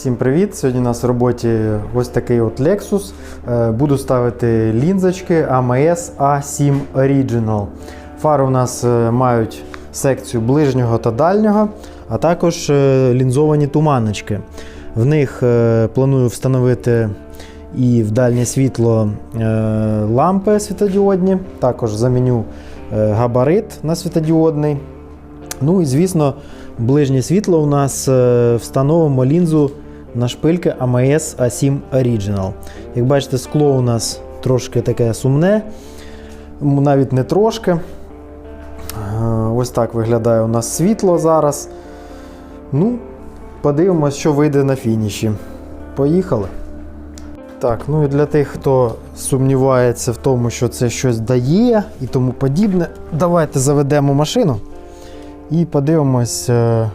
Всім привіт! Сьогодні у нас в роботі ось такий от Lexus. Е, Буду ставити лінзочки AMS A7 Original. Фари у нас е, мають секцію ближнього та дальнього, а також е, лінзовані туманочки. В них планую встановити і в дальнє світло лампи світодіодні. Також заміню габарит на світодіодний. Ну і звісно, ближнє світло у нас встановимо лінзу на шпильки AMS A7 Original. Як бачите, скло у нас трошки таке сумне, навіть не трошки. Е, Ось так виглядає у нас світло зараз. Ну, подивимось, що вийде на фініші. Поїхали. Так, ну і для тих, хто сумнівається в тому, що це щось дає і тому подібне, давайте заведемо машину. І подивимось, е,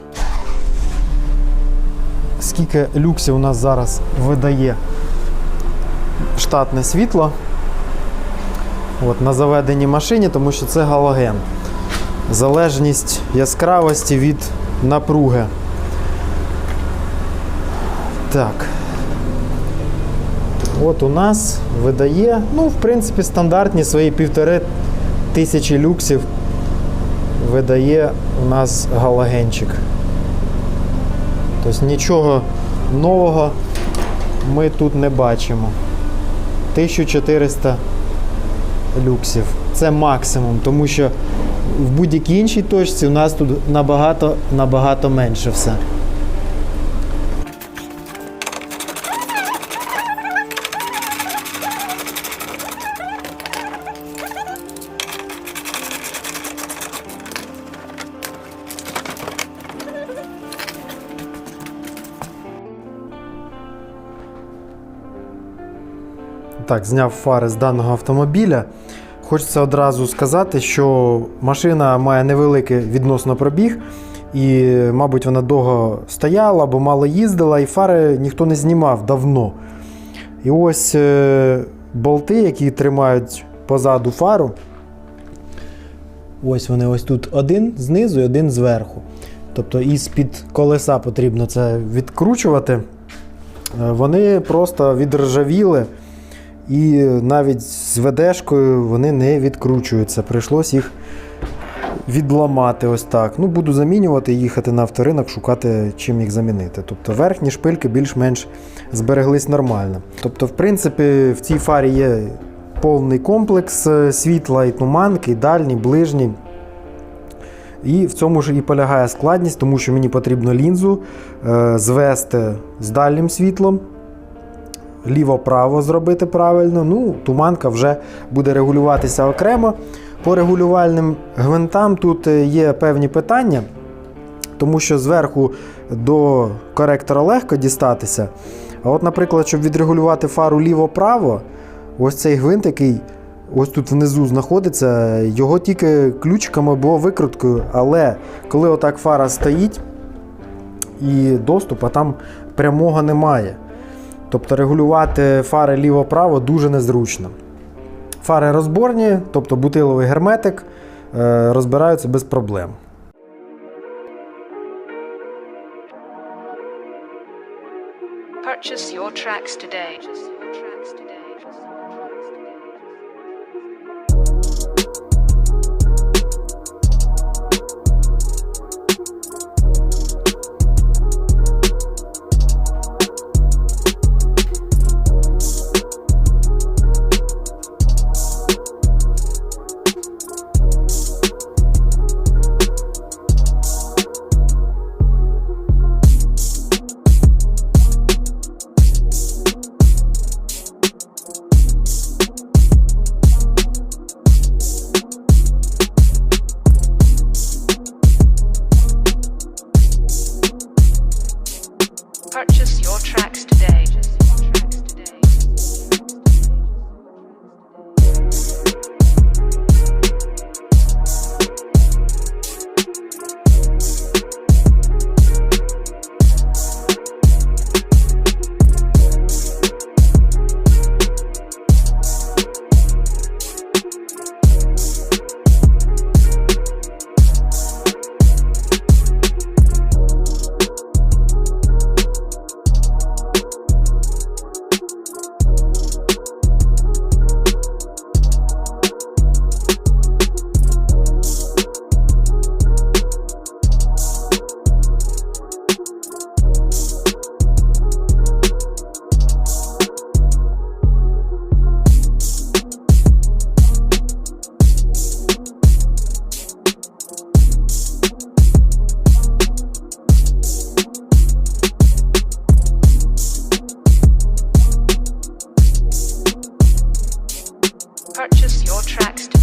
скільки люксів у нас зараз видає штатне світло От, на заведеній машині, тому що це галоген. Залежність яскравості від напруги. Так. От у нас видає, ну, в принципі, стандартні свої півтори тисячі люксів видає у нас галогенчик. Тобто нічого нового ми тут не бачимо. 1400 люксів. Це максимум, тому що в будь-якій іншій точці у нас тут набагато, набагато менше все. Так, зняв фари з даного автомобіля. Хочеться одразу сказати, що машина має невеликий відносно пробіг, і, мабуть, вона довго стояла або мало їздила, і фари ніхто не знімав давно. І ось е, болти, які тримають позаду фару. Ось вони ось тут один знизу і один зверху. Тобто із-під колеса потрібно це відкручувати. Е, Вони просто відржавіли. І навіть з ведешкою вони не відкручуються. Прийшлось їх відламати ось так. Ну, буду замінювати, їхати на авторинок, шукати, чим їх замінити. Тобто верхні шпильки більш-менш збереглись нормально. Тобто, в принципі, в цій фарі є повний комплекс е, світла і туманки, і дальній, ближній. І в цьому ж і полягає складність, тому що мені потрібно лінзу е, звести з дальнім світлом ліво-право зробити правильно. Ну, туманка вже буде регулюватися окремо. По регулювальним гвинтам тут е, є певні питання, тому що зверху до коректора легко дістатися. А от, наприклад, щоб відрегулювати фару ліво-право, ось цей гвинт, який ось тут внизу знаходиться, його тільки ключиком або викруткою. Але коли отак фара стоїть і доступу там прямого немає. Тобто регулювати фари ліво-право дуже незручно. Фари розборні, тобто бутиловий герметик, е, розбираються без проблем. Purchase your tracks today. purchase your tracks